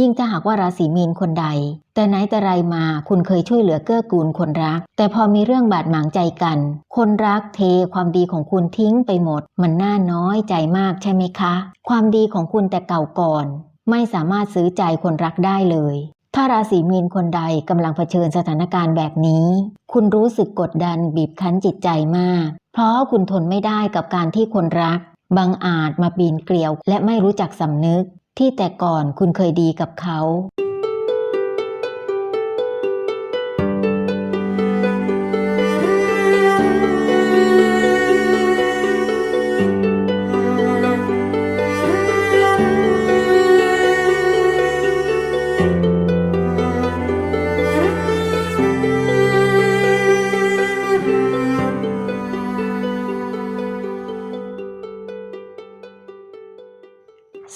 ยิ่งถ้าหากว่าราศีมีนคนใด แต่ไหนแต่ไรมาคุณเคยช่วยเหลือเกื้อกูลคนรัก แต่พอมีเรื่องบาดหมางใจกัน คนรักเทความดีของคุณทิ้งไปหมด มันน่าน้อยใจมากใช่ไหมคะ ความดีของคุณแต่เก่าก่อน ไม่สามารถซื้อใจคนรักได้เลย ถ้าราศีมีนคนใดกำลังเผชิญสถานการณ์แบบนี้ คุณรู้สึกกดดันบีบคั้นจิตใจมาก เพราะคุณทนไม่ได้กับการที่คนรักบังอาจมาปีนเกลียวและไม่รู้จักสำนึก ที่แต่ก่อนคุณเคยดีกับเขา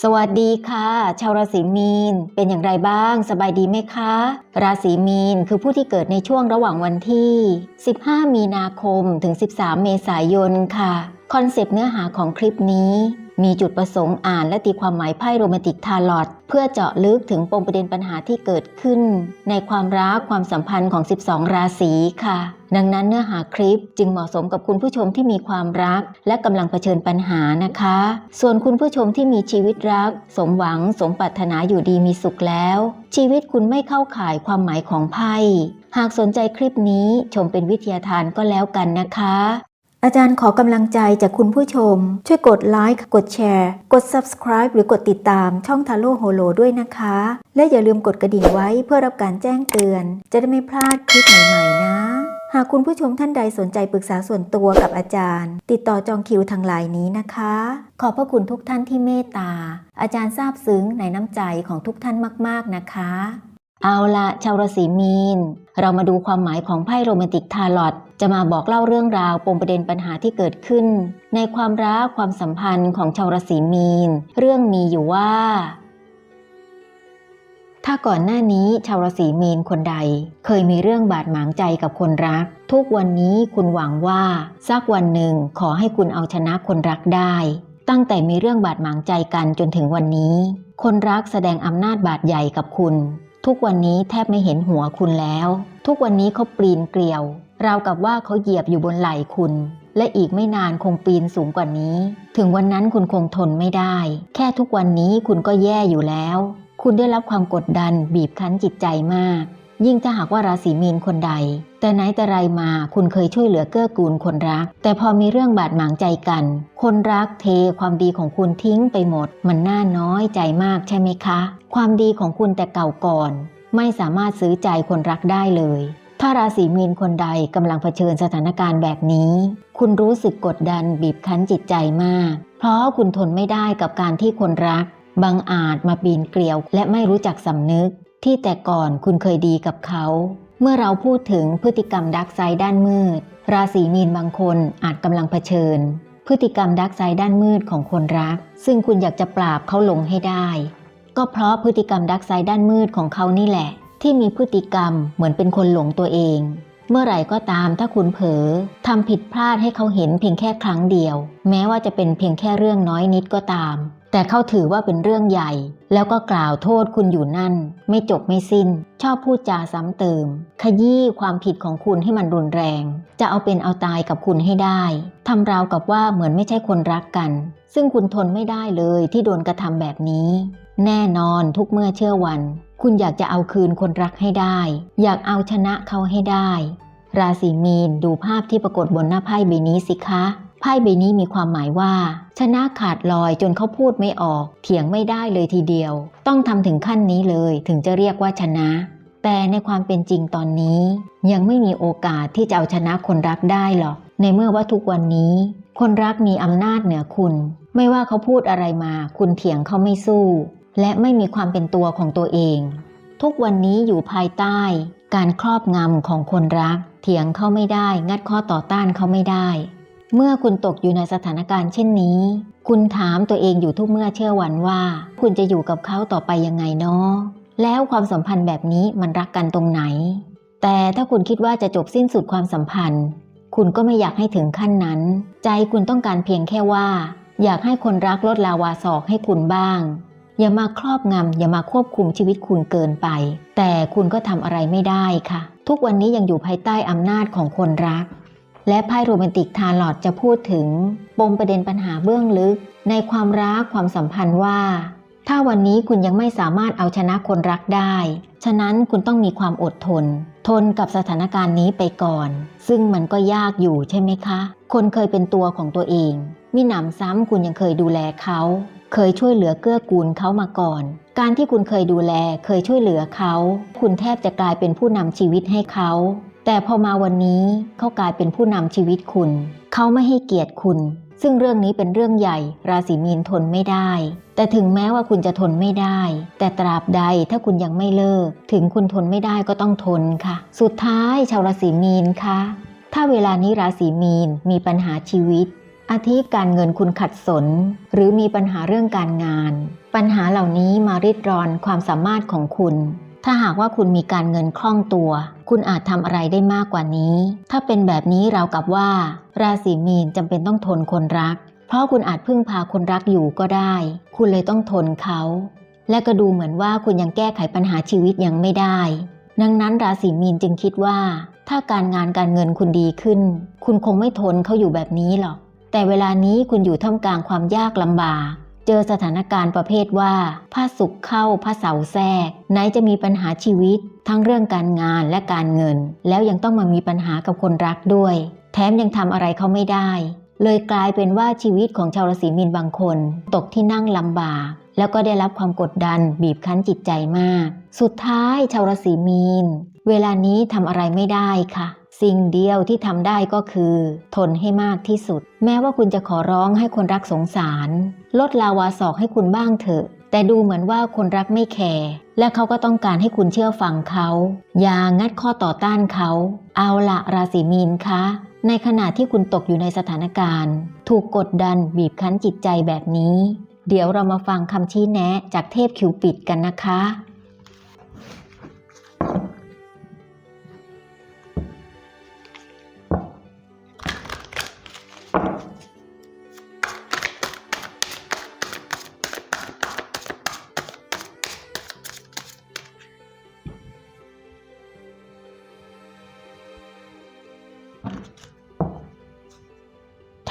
สวัสดีค่ะ ชาวราศีมีน เป็นอย่างไรบ้าง สบายดีไหมคะ ราศีมีนคือผู้ที่เกิดในช่วงระหว่างวันที่ 15 มีนาคมถึง 13 เมษายนค่ะ คอนเซปต์เนื้อหาของคลิปนี้ มีจุดประสงค์อ่านและตีความหมายไพ่โรแมนติกทาลอตเพื่อเจาะลึกถึงปมประเด็นปัญหาที่เกิดขึ้น ในความรักความสัมพันธ์ของ 12 ราศีค่ะ ดังนั้นเนื้อหาคลิปจึงเหมาะสมกับคุณผู้ชมที่มีความรัก และกำลังเผชิญปัญหานะคะ ส่วนคุณผู้ชมที่มีชีวิตรัก สมหวัง สมปรารถนาอยู่ดีมีสุขแล้ว ชีวิตคุณไม่เข้าข่ายความหมายของไพ่หากสนใจคลิปนี้ชมเป็นวิทยาทานก็แล้วกันนะคะอาจารย์ขอกำลังใจจากคุณผู้ชม ช่วยกดไลค์กดแชร์ กด subscribe หรือกดติดตามช่องทาโร่โฮโลด้วยนะคะ และอย่าลืมกดกระดิ่งไว้เพื่อรับการแจ้งเตือน จะได้ไม่พลาดคลิปใหม่ ๆ นะากคุณผู้ชมท่านใดสนใจปรึกษาส่วนตัวกับอาจารย์ ติดต่อจองคิวทางไลน์นี้นะคะ ขอบพระคุณทุกท่านที่เมตตา อาจารย์ซาบซึ้งในน้ำใจของทุกท่านมาก ๆ นะคะ เอาละชาวราศีมีน เรามาดูความหมายของไพ่โรแมนติกทาลอตจะมาบอกเล่าเรื่องราวปมประเด็นปัญหาที่เกิดขึ้น ในความรักความสัมพันธ์ของชาวราศีมีน เรื่องมีอยู่ว่า ถ้าก่อนหน้านี้ชาวราศีมีนคนใด เคยมีเรื่องบาดหมางใจกับคนรัก ทุกวันนี้คุณหวังว่าสักวันหนึ่งขอให้คุณเอาชนะคนรักได้ ตั้งแต่มีเรื่องบาดหมางใจกันจนถึงวันนี้ คนรักแสดงอำนาจบาดใหญ่กับคุณ ทุกวันนี้แทบไม่เห็นหัวคุณแล้ว ทุกวันนี้เขาปีนเกลียว ราวกับว่าเขาเหยียบอยู่บนไหล่คุณและอีกไม่นานคงปีนสูงกว่านี้ ถึงวันนั้นคุณคงทนไม่ได้ แค่ทุกวันนี้คุณก็แย่อยู่แล้ว คุณได้รับความกดดันบีบคั้นจิตใจมาก ยิ่งถ้าหากว่าราศีมีนคนใด แต่ไหนแต่ไรมาคุณเคยช่วยเหลือเกื้อกูลคนรัก แต่พอมีเรื่องบาดหมางใจกัน คนรักเทความดีของคุณทิ้งไปหมด มันน่าน้อยใจมากใช่ไหมคะ ความดีของคุณแต่เก่าก่อน ไม่สามารถซื้อใจคนรักได้เลยถ้าราศีมีนคนใดกำลังเผชิญสถานการณ์แบบนี้ คุณรู้สึกกดดันบีบคั้นจิตใจมาก เพราะคุณทนไม่ได้กับการที่คนรัก บังอาจมาปีนเกลียว และไม่รู้จักสำนึก ที่แต่ก่อนคุณเคยดีกับเขา เมื่อเราพูดถึงพฤติกรรมดักไซด้านมืด ราศีมีนบางคนอาจกำลังเผชิญ พฤติกรรมดักไซด้านมืดของคนรัก ซึ่งคุณอยากจะปราบเขาลงให้ได้ ก็เพราะพฤติกรรมดักไซด้านมืดของเขานี่แหละ ที่มีพฤติกรรมเหมือนเป็นคนหลงตัวเองเมื่อไหร่ก็ตามถ้าคุณเผลอทำผิดพลาดให้เขาเห็นเพียงแค่ครั้งเดียว แม้ว่าจะเป็นเพียงแค่เรื่องน้อยนิดก็ตาม แต่เขาถือว่าเป็นเรื่องใหญ่ แล้วก็กล่าวโทษคุณอยู่นั่น ไม่จบไม่สิ้น ชอบพูดจาซ้ำเติม ขยี้ความผิดของคุณให้มันรุนแรง จะเอาเป็นเอาตายกับคุณให้ได้ทำราวกับว่าเหมือนไม่ใช่คนรักกัน ซึ่งคุณทนไม่ได้เลยที่โดนกระทำแบบนี้ แน่นอนทุกเมื่อเชื่อวัน คุณอยากจะเอาคืนคนรักให้ได้ อยากเอาชนะเขาให้ได้ ราศีมีนดูภาพที่ปรากฏบนหน้าไพ่ใบนี้สิคะ ไพ่ใบนี้มีความหมายว่า ชนะขาดลอยจนเขาพูดไม่ออก เถียงไม่ได้เลยทีเดียว ต้องทำถึงขั้นนี้เลยถึงจะเรียกว่าชนะ แต่ในความเป็นจริงตอนนี้ ยังไม่มีโอกาสที่จะเอาชนะคนรักได้หรอก ในเมื่อว่าทุกวันนี้ คนรักมีอำนาจเหนือคุณ ไม่ว่าเขาพูดอะไรมา คุณเถียงเขาไม่สู้ และไม่มีความเป็นตัวของตัวเอง ทุกวันนี้อยู่ภายใต้การครอบงำของคนรัก เถียงเขาไม่ได้ งัดข้อต่อต้านเขาไม่ได้ เมื่อคุณตกอยู่ในสถานการณ์เช่นนี้ คุณถามตัวเองอยู่ทุกเมื่อเชื่อวันว่า คุณจะอยู่กับเขาต่อไปยังไงเนาะแล้วความสัมพันธ์แบบนี้มันรักกันตรงไหน แต่ถ้าคุณคิดว่าจะจบสิ้นสุดความสัมพันธ์ คุณก็ไม่อยากให้ถึงขั้นนั้น ใจคุณต้องการเพียงแค่ว่า อยากให้คนรักลดลาวาศอกให้คุณบ้าง อย่ามาครอบงำอย่ามาควบคุมชีวิตคุณเกินไป แต่คุณก็ทำอะไรไม่ได้ค่ะ ทุกวันนี้ยังอยู่ภายใต้อำนาจของคนรัก และไพ่โรแมนติกทาร์ลอตจะพูดถึง ปมประเด็นปัญหาเบื้องลึก ในความรักความสัมพันธ์ว่า ถ้าวันนี้คุณยังไม่สามารถเอาชนะคนรักได้ ฉะนั้นคุณต้องมีความอดทน ทนกับสถานการณ์นี้ไปก่อน ซึ่งมันก็ยากอยู่ใช่ไหมคะ คนเคยเป็นตัวของตัวเองมิหนำซ้ำคุณยังเคยดูแลเขา เคยช่วยเหลือเกื้อกูลเขามาก่อน การที่คุณเคยดูแล เคยช่วยเหลือเขา คุณแทบจะกลายเป็นผู้นำชีวิตให้เขา แต่พอมาวันนี้เขากลายเป็นผู้นำชีวิตคุณ เขาไม่ให้เกียรติคุณ ซึ่งเรื่องนี้เป็นเรื่องใหญ่ ราศีมีนทนไม่ได้ แต่ถึงแม้ว่าคุณจะทนไม่ได้ แต่ตราบใดถ้าคุณยังไม่เลิก ถึงคุณทนไม่ได้ก็ต้องทนค่ะ สุดท้ายชาวราศีมีนคะถ้าเวลานี้ราศีมีนมีปัญหาชีวิต อาทิการเงินคุณขัดสน หรือมีปัญหาเรื่องการงาน ปัญหาเหล่านี้มาริดรอนความสามารถของคุณ ถ้าหากว่าคุณมีการเงินคล่องตัว คุณอาจทำอะไรได้มากกว่านี้ ถ้าเป็นแบบนี้เรากับว่า ราศีมีนจำเป็นต้องทนคนรัก เพราะคุณอาจพึ่งพาคนรักอยู่ก็ได้ คุณเลยต้องทนเขา และก็ดูเหมือนว่าคุณยังแก้ไขปัญหาชีวิตยังไม่ได้ ดังนั้นราศีมีนจึงคิดว่า ถ้าการงานการเงินคุณดีขึ้น คุณคงไม่ทนเขาอยู่แบบนี้หรอก แต่เวลานี้คุณอยู่ท่ามกลางความยากลำบาก เจอสถานการณ์ประเภทว่าผ้าสุกเข้าผ้าเสาแทรก ไหนจะมีปัญหาชีวิต ทั้งเรื่องการงานและการเงิน แล้วยังต้องมามีปัญหากับคนรักด้วย แถมยังทำอะไรเขาไม่ได้ เลยกลายเป็นว่าชีวิตของชาวราศีมีนบางคน ตกที่นั่งลำบาก แล้วก็ได้รับความกดดันบีบคั้นจิตใจมาก สุดท้ายชาวราศีมีน เวลานี้ทำอะไรไม่ได้ค่ะ สิ่งเดียวที่ทำได้ก็คือ ทนให้มากที่สุด แม้ว่าคุณจะขอร้องให้คนรักสงสาร ลดลาวาศอกให้คุณบ้างเถอะ แต่ดูเหมือนว่าคนรักไม่แคร์และเขาก็ต้องการให้คุณเชื่อฟังเขา อย่างัดข้อต่อต้านเขา เอาละราศีมีนคะ ในขณะที่คุณตกอยู่ในสถานการณ์ ถูกกดดันบีบคั้นจิตใจแบบนี้ เดี๋ยวเรามาฟังคำชี้แนะจากเทพคิวปิดกันนะคะ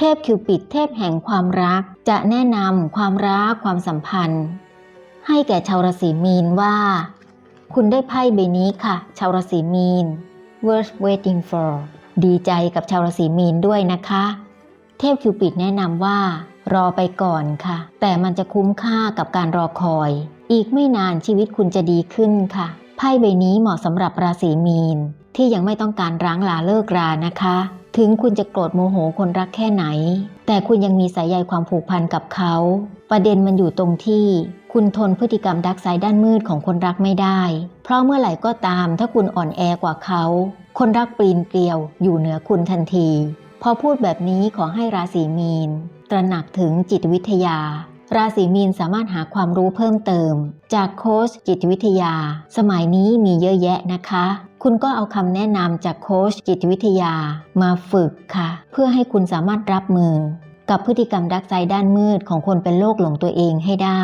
เทพคิวปิดเทพแห่งความรักจะแนะนำความรักความสัมพันธ์ ให้แก่ชาวราศีมีนว่า คุณได้ไพ่ใบนี้ค่ะ ชาวราศีมีน worth waiting for ดีใจกับชาวราศีมีนด้วยนะคะ เทพคิวปิดแนะนำว่า รอไปก่อนค่ะ แต่มันจะคุ้มค่ากับการรอคอย อีกไม่นานชีวิตคุณจะดีขึ้นค่ะไพ่ใบนี้เหมาะสำหรับราศีมีนที่ยังไม่ต้องการร้างลาเลิกรานะคะ ถึงคุณจะโกรธโมโหคนรักแค่ไหน แต่คุณยังมีสายใยความผูกพันกับเขา ประเด็นมันอยู่ตรงที่ คุณทนพฤติกรรมดักไซด์ด้านมืดของคนรักไม่ได้ เพราะเมื่อไหร่ก็ตาม ถ้าคุณอ่อนแอกว่าเขา คนรักปรีนเกลียวอยู่เหนือคุณทันที พอพูดแบบนี้ขอให้ราศีมีน ตระหนักถึงจิตวิทยา ราศีมีนสามารถหาความรู้เพิ่มเติม จากโค้ชจิตวิทยา สมัยนี้มีเยอะแยะนะคะ คุณก็เอาคำแนะนำจากโค้ชจิตวิทยามาฝึกค่ะ เพื่อให้คุณสามารถรับมือ กับพฤติกรรมดักไซด์ด้านมืดของคนเป็นโรคหลงตัวเองให้ได้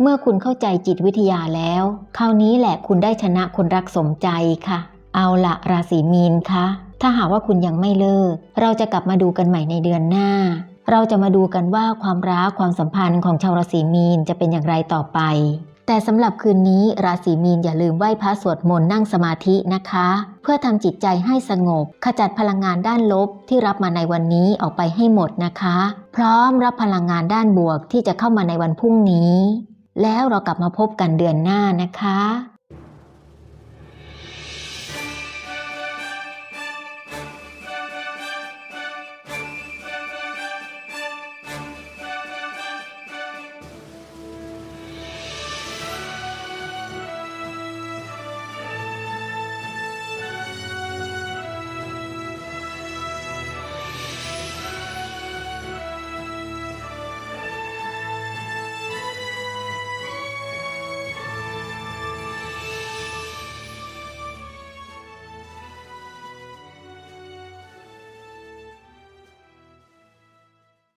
เมื่อคุณเข้าใจจิตวิทยาแล้ว คราวนี้แหละคุณได้ชนะคนรักสมใจค่ะ เอาละราศีมีนคะถ้าหากว่าคุณยังไม่เลิก เราจะกลับมาดูกันใหม่ในเดือนหน้า เราจะมาดูกันว่าความรักความสัมพันธ์ของชาวราศีมีนจะเป็นอย่างไรต่อไป แต่สำหรับคืนนี้ราศีมีนอย่าลืมไหว้พระสวดมนต์นั่งสมาธินะคะ เพื่อทำจิตใจให้สงบ ขจัดพลังงานด้านลบที่รับมาในวันนี้ออกไปให้หมดนะคะ พร้อมรับพลังงานด้านบวกที่จะเข้ามาในวันพรุ่งนี้ แล้วเรากลับมาพบกันเดือนหน้านะคะ